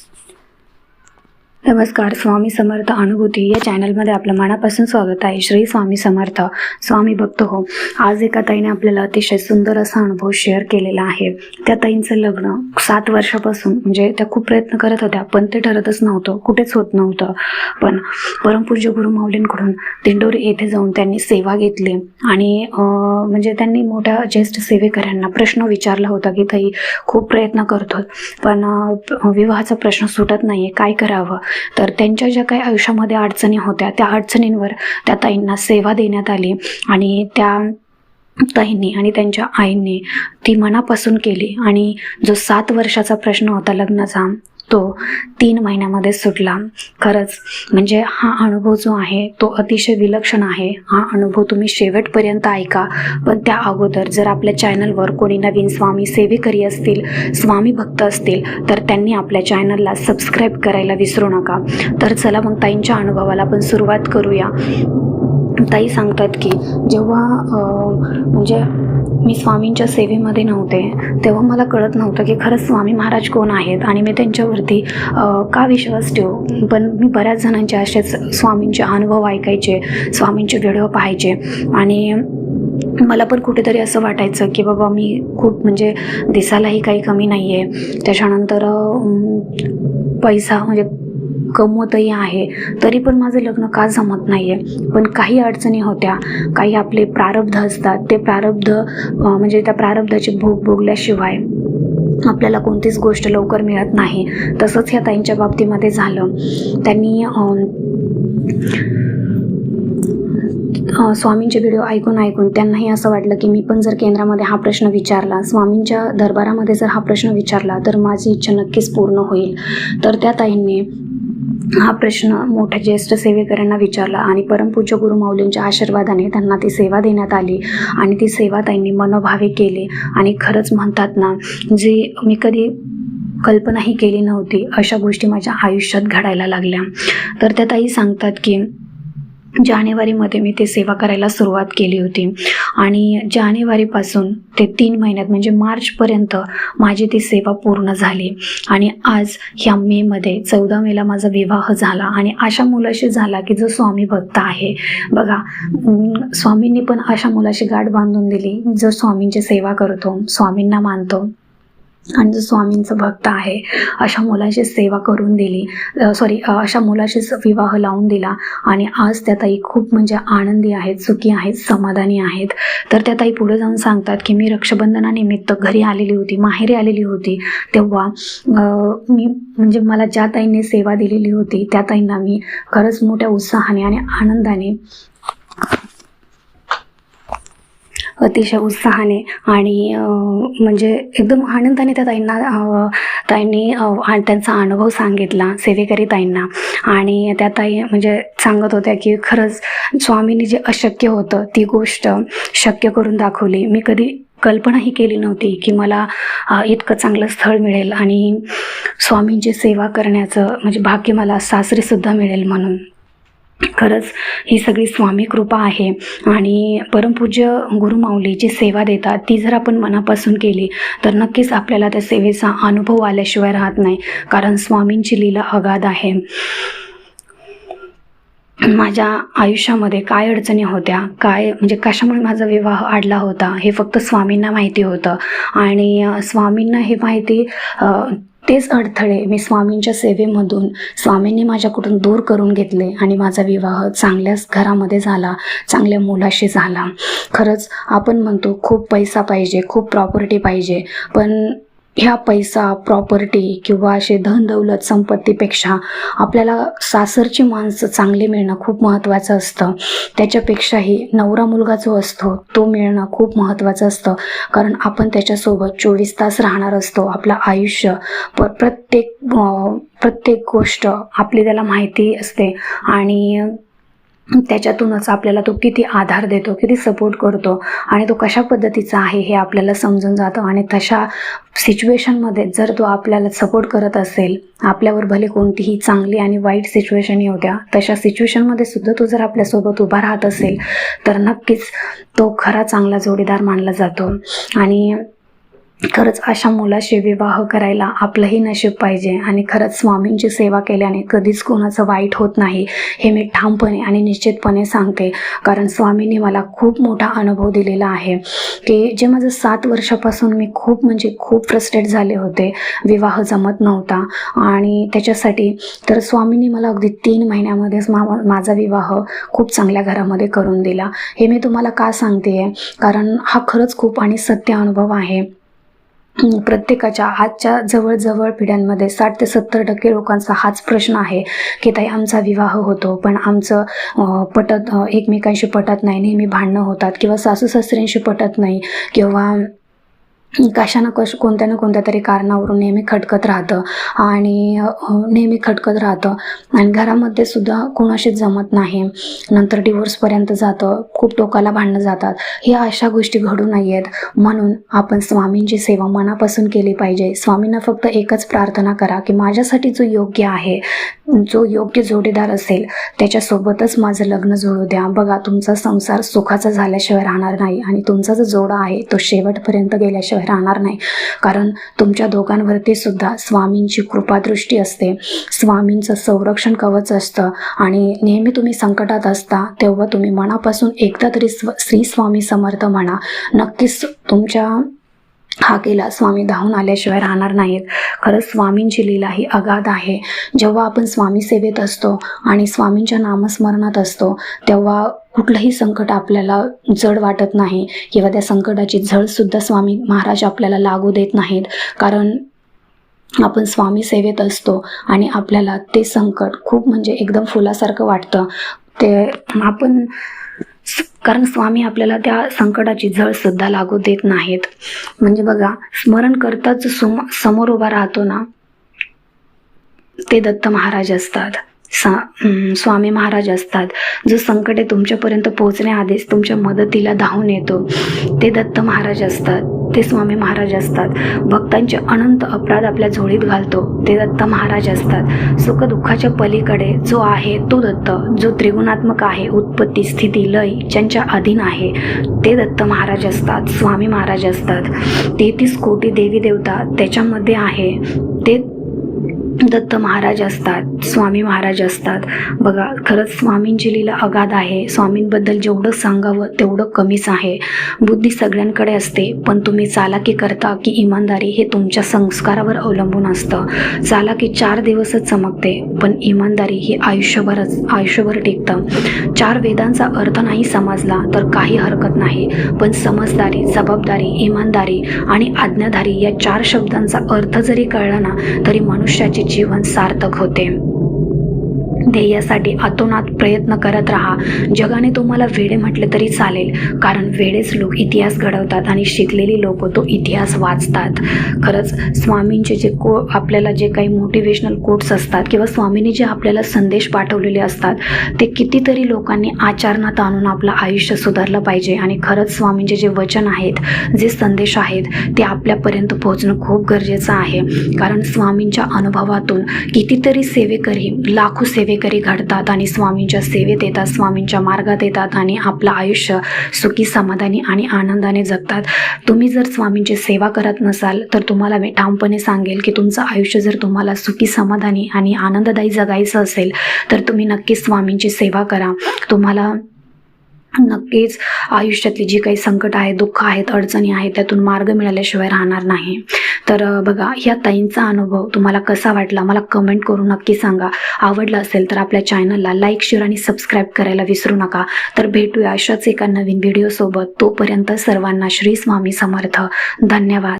Texas. नमस्कार स्वामी समर्थ अनुभूती. या चॅनलमध्ये आपलं मनापासून स्वागत आहे. श्री स्वामी समर्थ स्वामी भक्त हो. आज एका ताईने आपल्याला अतिशय सुंदर असा अनुभव शेअर केलेला आहे. त्या ताईंचं लग्न सात वर्षापासून म्हणजे त्या खूप प्रयत्न करत होत्या पण ते ठरतच नव्हतं. कुठेच होत नव्हतं. पण परमपूज्य गुरु माऊलींकडून दिंडोरी येथे जाऊन त्यांनी सेवा घेतली. आणि म्हणजे त्यांनी मोठ्या ज्येष्ठ सेवेकऱ्यांना प्रश्न विचारला होता की ताई खूप प्रयत्न करतो पण विवाहाचा प्रश्न सुटत नाही आहे काय करावं? तर त्यांच्या ज्या काही आयुष्यामध्ये अडचणी होत्या त्या अडचणींवर त्या ताईंना सेवा देण्यात आली आणि त्या ताईंनी आणि त्यांच्या आईंनी ती मनापासून केली. आणि जो सात वर्षाचा प्रश्न होता लग्नाचा तो तीन महिन्यामध्ये सुटला. खरंच म्हणजे हा अनुभव जो आहे तो अतिशय विलक्षण आहे. हा अनुभव तुम्ही शेवटपर्यंत ऐका. पण त्या अगोदर जर आपल्या चॅनलवर कोणी नवीन स्वामी सेवेकरी असतील स्वामी भक्त असतील तर त्यांनी आपल्या चॅनलला सबस्क्राईब करायला विसरू नका. तर चला मग ताईंच्या अनुभवाला आपण सुरुवात करूया. ताई सांगतात की जेव्हा म्हणजे मी स्वामींच्या सेवेमध्ये नव्हते तेव्हा मला कळत नव्हतं की खरंच स्वामी महाराज कोण आहेत आणि मी त्यांच्यावरती का विश्वास ठेवू? पण मी बऱ्याच जणांचे असेच स्वामींचे अनुभव ऐकायचे स्वामींचे व्हिडिओ पाहायचे आणि मला पण कुठेतरी असं वाटायचं की बाबा मी खूप म्हणजे दिसायलाही काही कमी नाही आहे त्याच्यानंतर पैसा म्हणजे कमवतही आहे. तरी पण माझं लग्न का जमत नाही आहे पण काही अडचणी होत्या. काही आपले प्रारब्ध असतात. ते प्रारब्ध म्हणजे त्या प्रारब्धाची भोग भोगल्याशिवाय आपल्याला कोणतीच गोष्ट लवकर मिळत नाही. तसंच ह्या ताईंच्या बाबतीमध्ये झालं. त्यांनी स्वामींचे व्हिडिओ ऐकून ऐकून त्यांनाही असं वाटलं की मी पण जर केंद्रामध्ये हा प्रश्न विचारला स्वामींच्या दरबारामध्ये जर हा प्रश्न विचारला तर माझी इच्छा नक्कीच पूर्ण होईल. तर त्या ताईंनी हा प्रश्न मोठ्या ज्येष्ठ सेवेकऱ्यांना विचारला आणि परमपूज्य गुरु माऊलींच्या आशीर्वादाने त्यांना ती सेवा देण्यात आली आणि ती सेवा त्यांनी मनोभावे केली. आणि खरंच म्हणतात ना जी मी कधी कल्पनाही केली नव्हती अशा गोष्टी माझ्या आयुष्यात घडायला लागल्या. तर त्या ताई सांगतात की जानेवारीमध्ये मी ते सेवा करायला सुरुवात केली होती. आणि जानेवारीपासून ते तीन महिन्यात म्हणजे मार्चपर्यंत माझी ती सेवा पूर्ण झाली. आणि आज ह्या मेमध्ये चौदा मेला माझा विवाह झाला. आणि अशा मुलाशी झाला की जो स्वामी भक्त आहे. बघा स्वामींनी पण अशा मुलाशी गाठ बांधून दिली. जो स्वामींची सेवा करतो स्वामींना मानतो. आणि जो स्वामींचं भक्त आहे अशा मुलाची सेवा करून दिली. सॉरी अशा मुलाशीच विवाह लावून दिला. आणि आज त्या ताई खूप म्हणजे आनंदी आहेत सुखी आहेत समाधानी आहेत. तर त्या ताई पुढे जाऊन सांगतात की मी रक्षाबंधनानिमित्त घरी आलेली होती माहेरी आलेली होती. तेव्हा मी म्हणजे मला ज्या ताईंनी सेवा दिलेली होती त्या ताईंना मी खरंच मोठ्या उत्साहाने आणि आनंदाने अतिशय उत्साहाने आणि म्हणजे एकदम आनंदाने त्या ताईंना ताईंनी आ- त्यांचा अनुभव सांगितला सेवेकरी ताईंना. आणि त्या ताई म्हणजे सांगत होत्या की खरंच स्वामींनी जे अशक्य होतं ती गोष्ट शक्य करून दाखवली. मी कधी कल्पनाही केली नव्हती की मला इतकं चांगलं स्थळ मिळेल आणि स्वामींची सेवा करण्याचं म्हणजे भाग्य मला सासरीसुद्धा मिळेल म्हणून. खरंच ही सगळी स्वामी कृपा आहे. आणि परमपूज्य गुरुमाऊली जी सेवा देतात ती जर आपण मनापासून केली तर नक्कीच आपल्याला त्या सेवेचा अनुभव आल्याशिवाय राहत नाही. कारण स्वामींची लीला अगाध आहे. माझ्या आयुष्यामध्ये काय अडचणी होत्या काय म्हणजे कशामुळे माझा विवाह अडला होता हे फक्त स्वामींना माहिती होतं. आणि स्वामींना हे माहिती तेच अडथळे मी स्वामींच्या सेवेमधून स्वामींनी माझ्याकडून दूर करून घेतले आणि माझा विवाह चांगल्याच घरामध्ये झाला चांगल्या मुलाशी झाला. खरंच आपण म्हणतो खूप पैसा पाहिजे खूप प्रॉपर्टी पाहिजे पण ह्या पैसा प्रॉपर्टी किंवा असे धन दौलत संपत्तीपेक्षा आपल्याला सासरची माणसं चांगली मिळणं खूप महत्त्वाचं असतं. त्याच्यापेक्षाही नवरा मुलगा जो असतो तो मिळणं खूप महत्त्वाचं असतं. कारण आपण त्याच्यासोबत चोवीस तास राहणार असतो. आपलं आयुष्य प प्रत्येक प्रत्येक गोष्ट आपली त्याला माहिती असते. आणि त्याच्यातूनच आपल्याला तो किती आधार देतो किती सपोर्ट करतो आणि तो कशा पद्धतीचा आहे हे आपल्याला समजून जातं. आणि तशा सिच्युएशनमध्ये जर तो आपल्याला सपोर्ट करत असेल आपल्यावर भले कोणतीही चांगली आणि वाईट सिच्युएशन येऊ द्या तशा सिच्युएशनमध्ये सुद्धा तो जर आपल्यासोबत उभा राहत असेल तर नक्कीच तो खरा चांगला जोडीदार मानला जातो. आणि खरंच अशा मुलाशी विवाह करायला आपलंही नशीब पाहिजे आणि खरंच स्वामींची सेवा केल्याने कधीच कोणाचं वाईट होत नाही हे मी ठामपणे आणि निश्चितपणे सांगते. कारण स्वामींनी मला खूप मोठा अनुभव दिलेला आहे की जे माझं सात वर्षापासून मी खूप म्हणजे खूप फ्रस्ट्रेट झाले होते विवाह जमत नव्हता. आणि त्याच्यासाठी तर स्वामींनी मला अगदी तीन महिन्यामध्येच मा माझा विवाह खूप चांगल्या घरामध्ये करून दिला. हे मी तुम्हाला का सांगते आहे कारण हा खरंच खूप आणि सत्य अनुभव आहे. प्रत्येकाच्या आजच्या जवळजवळ पिढ्यांमध्ये साठ ते सत्तर टक्के लोकांचा हाच प्रश्न आहे की ताई आमचा विवाह होतो पण आमचं पटत एकमेकांशी पटत नाही नेहमी भांडणं होतात किंवा सासू सासऱ्यांशी पटत नाही किंवा कशा ना कश कोणत्या ना कोणत्या तरी कारणावरून नेहमी खटकत राहतं आणि नेहमी खटकत राहतं. आणि घरामध्ये सुद्धा कोणाशीच जमत नाही. नंतर डिवोर्सपर्यंत जातं. खूप टोकाला भांडणं जातात. ह्या अशा गोष्टी घडू नाही आहेत म्हणून आपण स्वामींची सेवा मनापासून केली पाहिजे. स्वामींना फक्त एकच प्रार्थना करा की माझ्यासाठी जो योग्य आहे जो योग्य जोडीदार असेल त्याच्यासोबतच माझं लग्न जुळू द्या. बघा तुमचा संसार सुखाचा झाल्याशिवाय राहणार नाही आणि तुमचा जो जोडा आहे तो शेवटपर्यंत गेल्याशिवाय राहणार नाही. कारण तुमच्या दोघांवरती सुद्धा स्वामींची कृपादृष्टी असते. स्वामींचं संरक्षण कवच असतं. आणि नेहमी तुम्ही संकटात असता तेव्हा तुम्ही मनापासून एकदा तरी स्व श्री स्वामी समर्थ म्हणा. नक्कीच तुमच्या हा केला. स्वामी धावून आल्याशिवाय राहणार नाहीत. खरंच स्वामींची लीला ही अगाध आहे. जेव्हा आपण स्वामी सेवेत असतो आणि स्वामींच्या नामस्मरणात असतो तेव्हा कुठलंही संकट आपल्याला जड वाटत नाही किंवा त्या संकटाची झळसुद्धा स्वामी महाराज आपल्याला लागू देत नाहीत. कारण आपण स्वामी सेवेत असतो आणि आपल्याला ते संकट खूप म्हणजे एकदम फुलासारखं वाटतं. ते आपण कारण स्वामी आपल्याला त्या संकटाची झळ सुद्धा लागू देत नाहीत. म्हणजे बघा स्मरण करताच सम समोर उभा राहतो ना ते दत्त महाराज असतात. सा स्वामी महाराज असतात. जो संकटे तुमच्यापर्यंत पोहोचण्याआधीच तुमच्या मदतीला धावून येतो. ते दत्त महाराज असतात. ते स्वामी महाराज असतात. भक्तांचे अनंत अपराध आपल्या झोळीत घालतो. ते दत्त महाराज असतात. सुखदुःखाच्या पलीकडे जो आहे तो दत्त. जो त्रिगुणात्मक आहे उत्पत्ती स्थिती लय ज्यांच्या अधीन आहे ते दत्त महाराज असतात. स्वामी महाराज असतात. तेहतीस कोटी देवी देवता त्याच्यामध्ये आहे. ते दत्त महाराज असतात स्वामी महाराज असतात. बघा खरंच स्वामींची लीला अगाध आहे. स्वामींबद्दल जेवढं सांगावं तेवढं कमीच आहे. बुद्धी सगळ्यांकडे असते पण तुम्ही चालाकी करता की इमानदारी हे तुमच्या संस्कारावर अवलंबून असतं. चालाकी चार दिवसच चमकते पण इमानदारी ही आयुष्यभरच आयुष्यभर टिकतं. चार वेदांचा अर्थ नाही समजला तर काही हरकत नाही. पण समजदारी जबाबदारी इमानदारी आणि आज्ञाधारी या चार शब्दांचा अर्थ जरी कळला ना तरी मनुष्याची जीवन सार्थक होते. ध्येयासाठी अतोनात प्रयत्न करत राहा. जगाने तुम्हाला वेडे म्हटले तरी चालेल कारण वेळेस लोक इतिहास घडवतात आणि शिकलेली लोक तो इतिहास वाचतात. खरंच स्वामींचे जे को आपल्याला जे काही मोटिवेशनल कोट्स असतात किंवा स्वामींनी जे आपल्याला संदेश पाठवलेले असतात ते कितीतरी लोकांनी आचरणात आणून आपलं आयुष्य सुधारलं पाहिजे. आणि खरंच स्वामींचे जे वचन आहेत जे संदेश आहेत ते आपल्यापर्यंत पोहोचणं खूप गरजेचं आहे. कारण स्वामींच्या अनुभवातून कितीतरी सेवेकरी लाखो सेवेकरी घडतात आणि स्वामींच्या सेवेत येतात स्वामींच्या मार्गात येतात आणि आपलं आयुष्य सुखी समाधानी आणि आनंदाने जगतात. तुम्ही जर स्वामींची सेवा करत नसाल तर तुम्हाला मी ठामपणे सांगेल की तुमचं आयुष्य जर तुम्हाला सुखी समाधानी आणि आनंददायी जगायचं असेल तर तुम्ही नक्कीच स्वामींची सेवा करा. तुम्हाला नक्कीच आयुष्यातली जी काही संकट आहेत दुःख आहेत अडचणी आहेत त्यातून मार्ग मिळाल्याशिवाय राहणार नाही. तर बघा ह्या ताईंचा अनुभव तुम्हाला कसा वाटला? मला कमेंट करून नक्की सांगा. आवडला असेल तर आपल्या चॅनलला लाईक शेअर आणि सबस्क्राईब करायला विसरू नका. तर भेटूया अशाच एका नवीन व्हिडिओसोबत तोपर्यंत सर्वांना श्री स्वामी समर्थ. धन्यवाद.